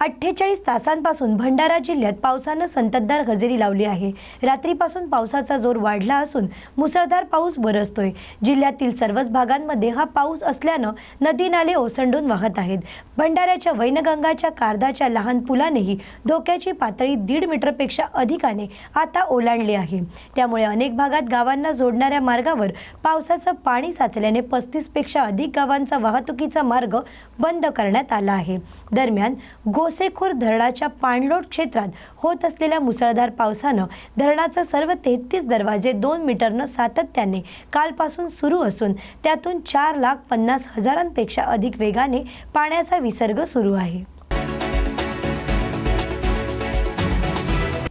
अठ्ठेचाळीस तासांपासून भंडारा जिल्ह्यात पावसानं संततधार हजेरी लावली आहे. रात्रीपासून पावसाचा जोर वाढला असून मुसळधार पाऊस बरसतोय. जिल्ह्यातील सर्वच भागांमध्ये हा पाऊस असल्यानं नदी नाले ओसंडून वाहत आहेत. भंडाऱ्याच्या वैनगंगाच्या कारदाच्या लहान पुलानेही धोक्याची पातळी दीड मीटरपेक्षा अधिकाने आता ओलांडली आहे. त्यामुळे अनेक भागात गावांना जोडणाऱ्या मार्गावर पावसाचं पाणी साचल्याने पस्तीसपेक्षा अधिक गावांचा वाहतुकीचा मार्ग बंद करण्यात आला आहे. दरम्यान गो गोसेखूर धरणाच्या पाणलोट क्षेत्रात होत असलेल्या मुसळधार पावसानं धरणाचे सर्व तेहतीस दरवाजे दोन मीटरनं सातत्याने कालपासून सुरू असून त्यातून चार लाख पन्नास हजारांपेक्षा अधिक वेगाने पाण्याचा विसर्ग सुरू आहे.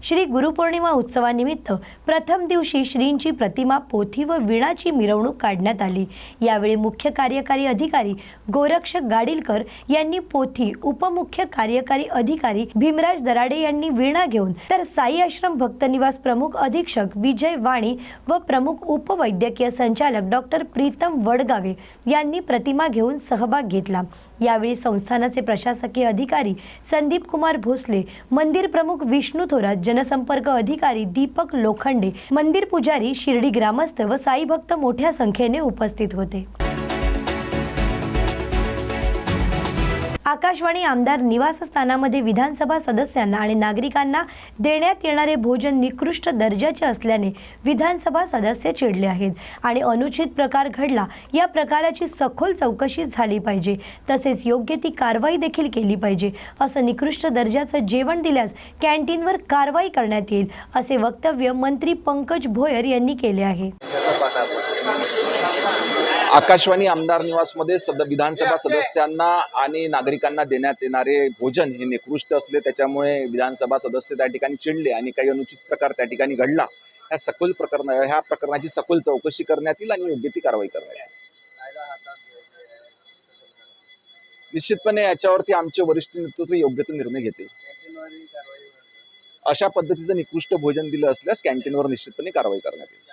श्री गुरुपौर्णिमा उत्सवानिमित्त प्रथम दिवशी श्रींची प्रतिमा पोथी व विणाची मिरवणूक काढण्यात आली. यावेळी मुख्य कार्यकारी अधिकारी गोरक्षक गाडीलकर यांनी पोथी उपमुख्य कार्यकारी अधिकारी भीमराज दराडे यांनी विणा घेऊन तर साई आश्रम भक्तनिवास प्रमुख अधीक्षक विजय वाणी व प्रमुख उपवैद्यकीय संचालक डॉक्टर प्रीतम वडगावे यांनी प्रतिमा घेऊन सहभाग घेतला. यावेळी संस्थानाचे प्रशासकीय अधिकारी संदीप कुमार भोसले मंदिर प्रमुख विष्णू थोरात जनसंपर्क अधिकारी दीपक लोखंडे मंदिर पुजारी शिर्डी ग्रामस्थ व साई भक्त मोठ्या संख्येने उपस्थित होते. आकाशवाणी आमदार निवासस्थानामध्ये विधानसभा सदस्यांना आणि नागरिकांना देण्यात येणारे भोजन निकृष्ट दर्जाचे असल्याने विधानसभा सदस्य चिडले आहेत. आणि अनुचित प्रकार घडला या प्रकाराची सखोल चौकशी झाली पाहिजे. तसेच योग्य ती कारवाई देखील केली पाहिजे. असं निकृष्ट दर्जाचं जेवण दिल्यास कॅन्टीनवर कारवाई करण्यात येईल असे वक्तव्य मंत्री पंकज भोयर यांनी केले आहे. आकाशवाणी आमदार निवासमध्ये सद विधानसभा सदस्यांना आणि नागरिकांना देण्यात येणारे भोजन हे निकृष्ट असले त्याच्यामुळे विधानसभा सदस्य त्या ठिकाणी चिडले आणि काही अनुचित प्रकार त्या ठिकाणी घडला. ह्या सखोल प्रकरण ह्या प्रकरणाची सखोल चौकशी करण्यात येईल आणि योग्य ती कारवाई करण्यात येईल. निश्चितपणे याच्यावरती आमचे वरिष्ठ नेतृत्व योग्य तो निर्णय घेते अशा पद्धतीचं निकृष्ट भोजन दिलं असल्यास कॅन्टीनवर निश्चितपणे कारवाई करण्यात येईल.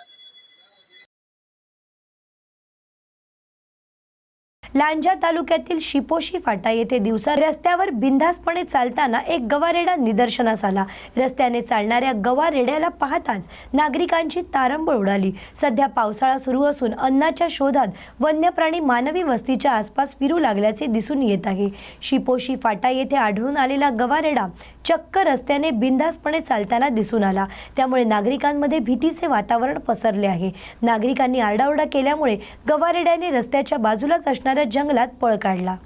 लांजा तालुक्यातील शिपोशी फाटा येथे दिवसा रस्त्यावर बिनधास्तपणे चालताना एक गवारेडा निदर्शनास आला. रस्त्याने चालणाऱ्या गवारेड्याला पाहताच नागरिकांची तारंबळ उडाली. सध्या पावसाळा सुरू असून अन्नाच्या शोधात वन्य प्राणी मानवी वस्तीच्या आसपास फिरू लागल्याचे दिसून येत आहे. शिपोशी फाटा येथे आढळून आलेला गवारेडा चक्क रस्त्याने बिनधास्तपणे चालताना दिसून आला. त्यामुळे नागरिकांमध्ये भीतीचे वातावरण पसरले आहे. नागरिकांनी आरडाओरडा केल्यामुळे गवारेड्याने रस्त्याच्या बाजूलाच असणाऱ्या जंगलात पळ काढला.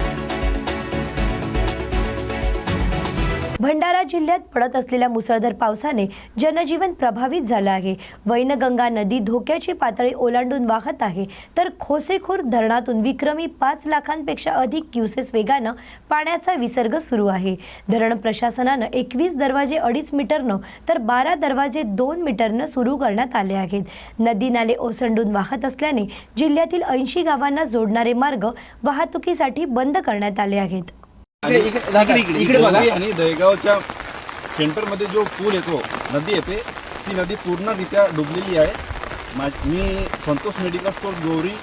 भंडारा जिल्ह्यात पडत असलेल्या मुसळधार पावसाने जनजीवन प्रभावित झालं आहे. वैनगंगा नदी धोक्याची पातळी ओलांडून वाहत आहे. तर खोसेखूर धरणातून विक्रमी पाच लाखांपेक्षा अधिक क्युसेस वेगानं पाण्याचा विसर्ग सुरू आहे. धरण प्रशासनानं एकवीस दरवाजे अडीच मीटरनं तर बारा दरवाजे दोन मीटरनं सुरू करण्यात आले आहेत. नदी नाले ओसंडून वाहत असल्याने जिल्ह्यातील ऐंशी गावांना जोडणारे मार्ग वाहतुकीसाठी बंद करण्यात आले आहेत. इकडे बघा. आणि दहेगावच्या सेंटरमध्ये जो पूल येतो नदी येते ती नदी पूर्णरित्या डुबलेली आहे. मा मी संतोष मेडिकल स्टोर गौरी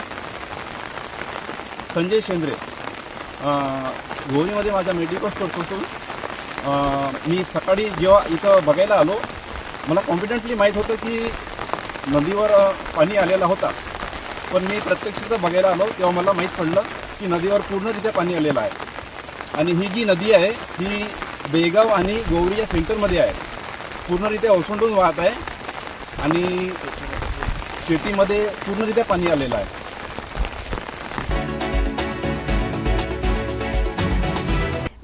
संजय शेंद्रे गौरीमध्ये माझा मेडिकल स्टोर अं, मी सकाळी जेव्हा इथं बघायला आलो मला कॉन्फिडेंटली माहीत होतं की नदीवर पाणी आलेला होता. पण मी प्रत्यक्ष इथं बघायला आलो तेव्हा मला माहीत पडलं की नदीवर पूर्णरित्या पाणी आलेलं आहे. आणि ही जी नदी आहे ही बेगाव आणि गोवरी या सेंटरमध्ये आहे. पूर्णरित्या ओसंडून वाहत आहे आणि शेतीमध्ये पूर्णरित्या पाणी आलेलं आहे.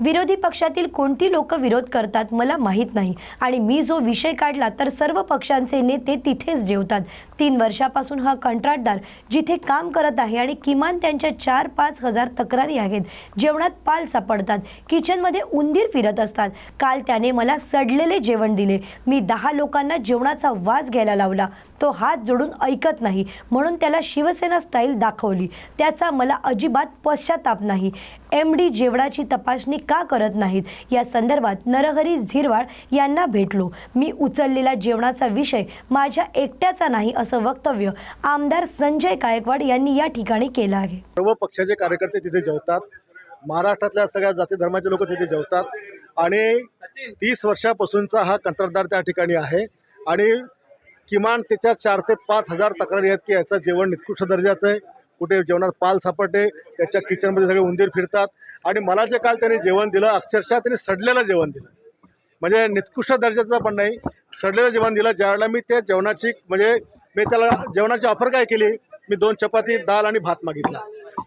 विरोधी पक्षातील कोणती लोक विरोध करतात मला माहीत नाही. आणि मी जो विषय काढला तर सर्व पक्षांचे नेते तिथेच जेवतात. तीन वर्षापासून हा कंत्राटदार जिथे काम करत आहे आणि किमान त्यांच्या चार पाच हजार तक्रारी आहेत. जेवणात पाल सापडतात. किचनमध्ये उंदीर फिरत असतात. काल त्याने मला सडलेले जेवण दिले. मी दहा लोकांना जेवणाचा वास घ्यायला लावला. तो हात जोडून ऐकत नाही. म्हणून त्याला शिवसेना स्टाईल दाखवली. त्याचा मला अजिबात पश्चाताप नाही. एम डी जेवणाची तपासणी का करत नाहीत? या संदर्भात नरहरी झिरवाळ यांना भेटलो. मी उचललेला जेवणाचा विषय माझ्या एकट्याचा नाही असं वक्तव्य आमदार संजय गायकवाड यांनी या ठिकाणी केलं आहे. सर्व पक्षाचे कार्यकर्ते तिथे जेवतात. महाराष्ट्रातल्या सगळ्या जाती धर्माचे लोक तिथे जेवतात. आणि तीस वर्षापासूनचा हा कंत्राटदार त्या ठिकाणी आहे. आणि किमान त्याच्या चार ते पाच हजार तक्रारी आहेत की याचं जेवण निकृष्ट दर्जाचं आहे. कुठे जेवणात पाल सापडते त्याच्या किचनमध्ये सगळे उंदीर फिरतात. आणि मला जे काल त्याने जेवण दिलं अक्षरशः त्यांनी सडलेलं जेवण दिलं. म्हणजे निकृष्ट दर्जाचं पण नाही सडलेलं जेवण दिलं ज्यावेळेला मी त्या जेवणाची म्हणजे मी त्याला जेवणाची ऑफर काय केली? मी दोन चपाती दाल आणि भात मागितला.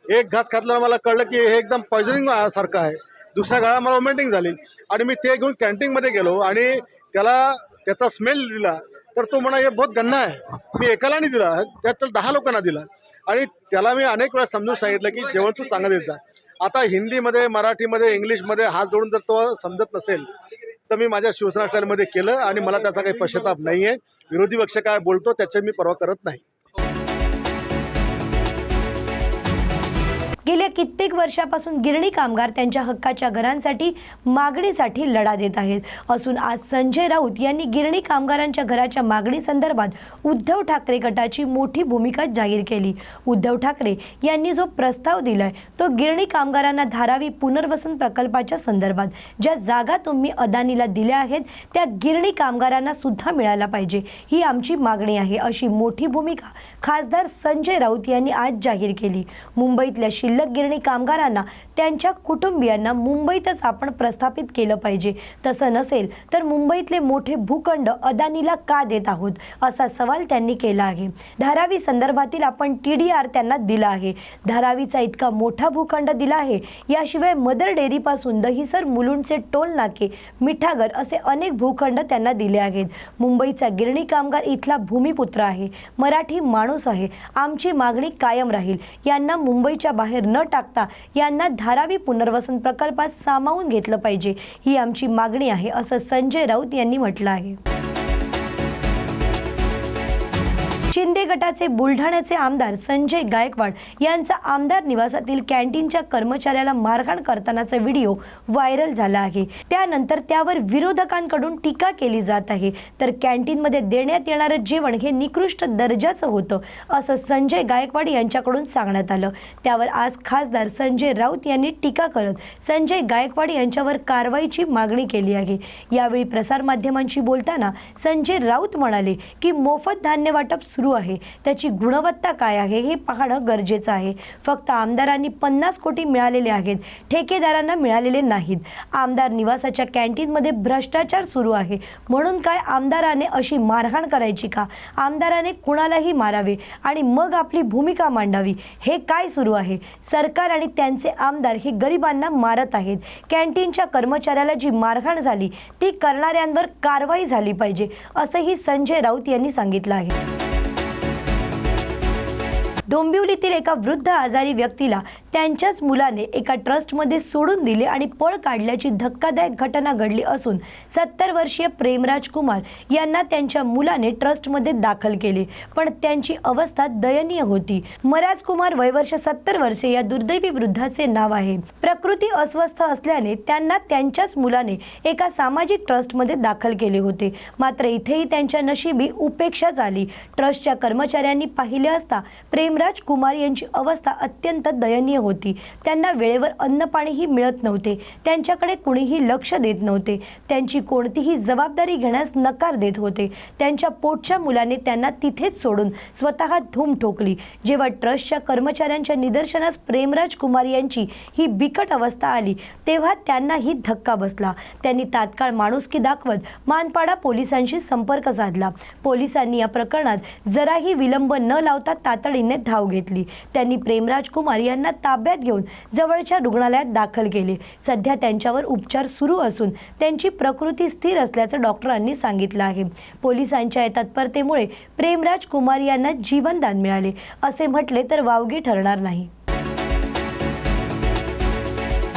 एक घास खातल्यावर मला कळलं की हे एकदम पॉयझनिंग सारखं आहे. दुसऱ्या गाळा मला वॉमिटिंग झाली. आणि मी ते घेऊन कॅन्टीनमध्ये गेलो आणि त्याला त्याचा स्मेल दिला. तर तो म्हणा हे बहुत गन्ना आहे मी एकाला नाही दिला. त्यात तर दहा लोकांना दिला. आणि त्याला मी अनेक वेळा समजून सांगितलं की जेवण तू चांगलं देत जा. आता हिंदीमध्ये मराठीमध्ये इंग्लिशमध्ये हात जोडून जर तो समजत नसेल तर मी माझ्या शिवसेना स्टाईलमध्ये केलं आणि मला त्याचा काही पश्चाताप नाही आहे विरोधी पक्ष काय बोलतो त्याचे मी पर्वा करत नाही. गेल्या कित्येक वर्षापासून गिरणी कामगार त्यांच्या हक्काच्या घरांसाठी मागणीसाठी लढा देत आहेत. असून आज संजय राऊत यांनी गिरणी कामगारांच्या घराच्या मागणी संदर्भात उद्धव ठाकरे गटाची मोठी भूमिका जाहीर केली. उद्धव ठाकरे यांनी जो प्रस्ताव दिलाय तो गिरणी कामगारांना धारावी पुनर्वसन प्रकल्पाच्या संदर्भात. ज्या जागा तुम्ही अदानीला दिल्या आहेत त्या गिरणी कामगारांना सुद्धा मिळायला पाहिजे. ही आमची मागणी आहे अशी मोठी भूमिका खासदार संजय राऊत यांनी आज जाहीर केली. मुंबईतल्या शिल्लक गिरणी कामगारांना त्यांच्या कुटुंबियांना मुंबईतच आपण प्रस्थापित केलं पाहिजे. तसं नसेल तर मुंबईतले मोठे भूखंड अदानीला का देत आहोत? असा सवाल त्यांनी केला आहे. धारावी संदर्भातील आपण टी डी आर त्यांना दिला आहे. धारावीचा इतका मोठा भूखंड दिला आहे. याशिवाय मदर डेअरीपासून दहिसर मुलुंडचे टोल नाके मिठागर असे अनेक भूखंड त्यांना दिले आहेत. मुंबईचा गिरणी कामगार इथला भूमिपुत्र आहे. मराठी माणूस आहे. आमची मागणी कायम राहील. यांना मुंबईच्या बाहेर न टाकता यांना धारावी पुनर्वसन प्रकल्पात सामावून घेतलं पाहिजे. ही आमची मागणी आहे असं संजय राऊत यांनी म्हटलं आहे. शिंदे गटाचे बुलढाण्याचे आमदार संजय गायकवाड यांचा आमदार निवासातील कॅन्टीनच्या कर्मचाऱ्याला मारहाण करतानाचा व्हिडिओ व्हायरल झाला आहे. त्यानंतर त्यावर विरोधकांकडून टीका केली जात आहे. तर कॅन्टीनमध्ये देण्यात येणारं जेवण हे निकृष्ट दर्जाचं होतं असं संजय गायकवाड यांच्याकडून सांगण्यात आलं. त्यावर आज खासदार संजय राऊत यांनी टीका करत संजय गायकवाड यांच्यावर कारवाईची मागणी केली आहे. यावेळी प्रसारमाध्यमांशी बोलताना संजय राऊत म्हणाले की मोफत धान्य वाटप सुरू आहे. त्याची गुणवत्ता काय आहे हे पाहणं गरजेचं आहे. फक्त आमदारांनी पन्नास कोटी मिळालेले आहेत. ठेकेदारांना मिळालेले नाहीत. आमदार निवासाच्या कॅन्टीनमध्ये भ्रष्टाचार सुरू आहे. म्हणून काय आमदाराने अशी मारहाण करायची का? आमदाराने कुणालाही मारावे आणि मग आपली भूमिका मांडावी. हे काय सुरू आहे? सरकार आणि त्यांचे आमदार हे गरिबांना मारत आहेत. कॅन्टीनच्या कर्मचाऱ्याला जी मारहाण झाली ती करणाऱ्यांवर कारवाई झाली पाहिजे असंही संजय राऊत यांनी सांगितलं आहे. डोंबिवलीतील एका वृद्ध आजारी व्यक्तीला त्यांच्याच मुलाने एका ट्रस्टमध्ये सोडून दिले आणि पळ काढल्याची धक्कादायक घटना घडली असून सत्तर वर्षीय प्रेमराज कुमार यांना त्यांच्या मुलाने ट्रस्टमध्ये दाखल केले. पण त्यांची अवस्था दयनीय होती. मराज कुमार वयवर्ष सत्तर वर्षे या दुर्दैवी वृद्धाचे नाव आहे. प्रकृती अस्वस्थ असल्याने त्यांना त्यांच्याच मुलाने एका सामाजिक ट्रस्टमध्ये दाखल केले होते. मात्र इथेही त्यांच्या नशिबी उपेक्षा झाली ट्रस्टच्या कर्मचाऱ्यांनी पाहिले असता प्रेमराज कुमार यांची अवस्था अत्यंत दयनीय होती. त्यांना वेळेवर अन्नपाणीही मिळत नव्हते. त्यांच्याकडे कुणीही लक्ष देत नव्हते. त्यांची कोणतीही जबाबदारी घेण्यास नकार देत होते. त्यांच्या पोटच्या मुलाने त्यांना तिथेच सोडून स्वतः धूम ठोकली. जेव्हा ट्रस्टच्या कर्मचाऱ्यांच्या निदर्शनास प्रेमराज कुमार यांची ही बिकट अवस्था आली तेव्हा त्यांनाही धक्का बसला. त्यांनी तात्काळ माणुसकी दाखवत मानपाडा पोलिसांशी संपर्क साधला. पोलिसांनी या प्रकरणात जराही विलंब न लावता तातडीने धाव घेतली. त्यांनी प्रेमराज कुमार यांना ताब्यात घेऊन जवळच्या रुग्णालयात दाखल केले. सध्या त्यांच्यावर उपचार सुरू असून त्यांची प्रकृती स्थिर असल्याचं डॉक्टरांनी सांगितलं आहे. पोलिसांच्या या तत्परतेमुळे प्रेमराज कुमार यांना जीवनदान मिळाले. असे म्हटले तर वावगे ठरणार नाही.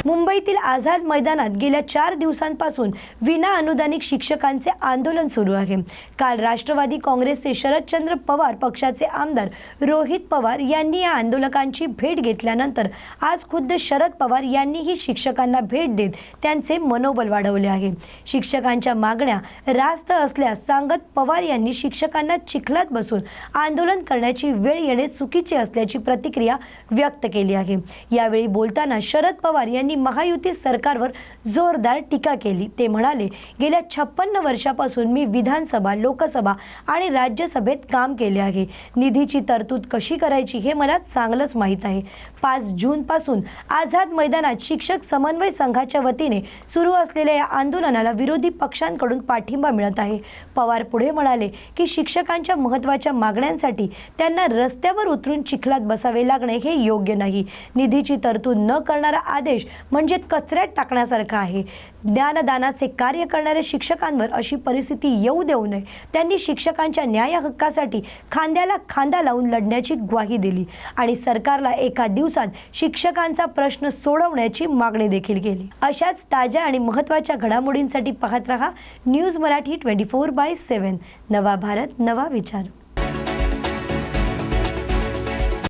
मुंबईतील आझाद मैदानात गेल्या चार दिवसांपासून विना अनुदानित शिक्षकांचे आंदोलन सुरू आहे. काल राष्ट्रवादी काँग्रेसचे शरदचंद्र पवार पक्षाचे आमदार रोहित पवार यांनी या आंदोलकांची भेट घेतल्यानंतर आज खुद्द शरद पवार यांनीही शिक्षकांना भेट देत त्यांचे मनोबल वाढवले आहे. शिक्षकांच्या मागण्या रास्त असल्यास सांगत पवार यांनी शिक्षकांना चिखलात बसून आंदोलन करण्याची वेळ येणे चुकीचे असल्याची प्रतिक्रिया व्यक्त केली आहे. यावेळी बोलताना शरद पवार यांनी महायुती सरकारवर जोरदार टीका केली. ते म्हणाले गेल्या छप्पन्न वर्षापासून मी विधानसभा लोकसभा आणि राज्यसभेत काम केले आहे. निधीची तरतूद कशी करायची हे मला चांगलंच माहीत आहे. पाच जूनपासून आझाद मैदानात शिक्षक समन्वय संघाच्या वतीने सुरू असलेल्या या आंदोलनाला विरोधी पक्षांकडून पाठिंबा मिळत आहे. पवार पुढे म्हणाले की शिक्षकांच्या महत्त्वाच्या मागण्यांसाठी त्यांना रस्त्यावर उतरून चिखलात बसावे लागणे हे योग्य नाही. निधीची तरतूद न करणारा आदेश म्हणजे कचऱ्यात टाकण्यासारखं आहे. ज्ञानदानाचे कार्य करणाऱ्या शिक्षकांवर अशी परिस्थिती येऊ देऊ नये. त्यांनी शिक्षकांच्या न्याय हक्कासाठी खांद्याला खांदा लावून लढण्याची ग्वाही दिली आणि सरकारला एका दिवसात शिक्षकांचा प्रश्न सोडवण्याची मागणी देखील केली. अशाच ताज्या आणि महत्त्वाच्या घडामोडींसाठी पाहत रहा news Marathi twenty four by seven नवा भारत नवा विचार.